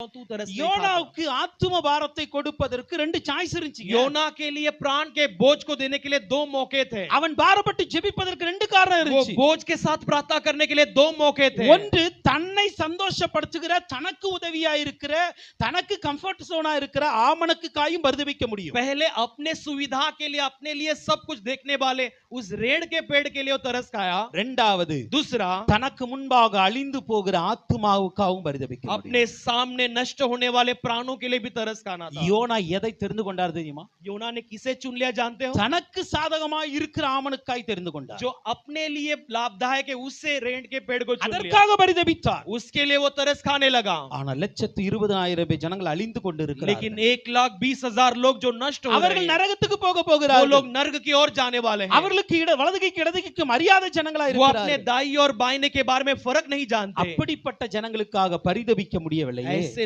तू तरस नहीं खाता। யோனாவுக்கு ஆத்தும பாரத்தை கொடுப்பதற்கு ரெண்டு சாய்ஸ் இருந்துச்சு योना के लिए प्राण के बोझ को देने के लिए दो मौके थे அவன் பாரப்பட்டு ஜெபிப்பதற்கு ரெண்டு காரணம் वो இருந்துச்சு बोझ के साथ प्रार्थना करने के लिए दो मौके थे ஒன்று தன்னை சந்தோஷப்படுத்துகிற தனக்கு உதவியா இருக்கிற தனக்கு கம்ஃபர்ட் ஜோனா இருக்கிற ஆமணக்கு காயும் பரிதபிக்க முடியும் पहले अपने सुविधा के लिए अपने लिए सब कुछ देखने वाले उस रेड़ के पेड़ के लिए वो तरस खाया ரெண்டாவது दूसरा தனக்கு முன்பாக அழிந்து போகிற ஆத்துமாவுக்காகவும் பரிதபிக்க முடியும். अपने सामने नष्ट होने वाले प्राणों के लिए भी तरस खाना था யோனா எதை தெரிந்து கொண்டார் தெரியுமா योना ने किसे चुन लिया जानते हो தனக்கு சாதகமா இருக்கிற ஆமனுக்காய் தெரிந்து கொண்டார் जो अपने लिए लाभदायक है उससे रेंट के पेड़ को चुन लिया அதற்காக பரிதபித்தார் उसके लिए वो तरस खाने लगा ஆனா லட்சத்து இருபதாயிரம் பேர் ஜனங்கள் அழிந்து கொண்டு लेकिन இருக்கிறார்கள் एक लाख बीस हजार लोग जो नष्ट हो रहे அவர்கள் हैं, நரகத்துக்கு போக वो போகிறார்கள் लोग नर्क की ओर जाने वाले हैं அவர்களுக்கு இட வலதுகைக்கு இடதுகைக்கு மரியாதை ஜனங்களா वो अपने இருக்கிறார்கள் दाई और बाइने के बारे में फर्क नहीं जानते அப்படிப்பட்ட ஜனங்களுக்காக பரிதபிக்க முடியவில்லையே ऐसे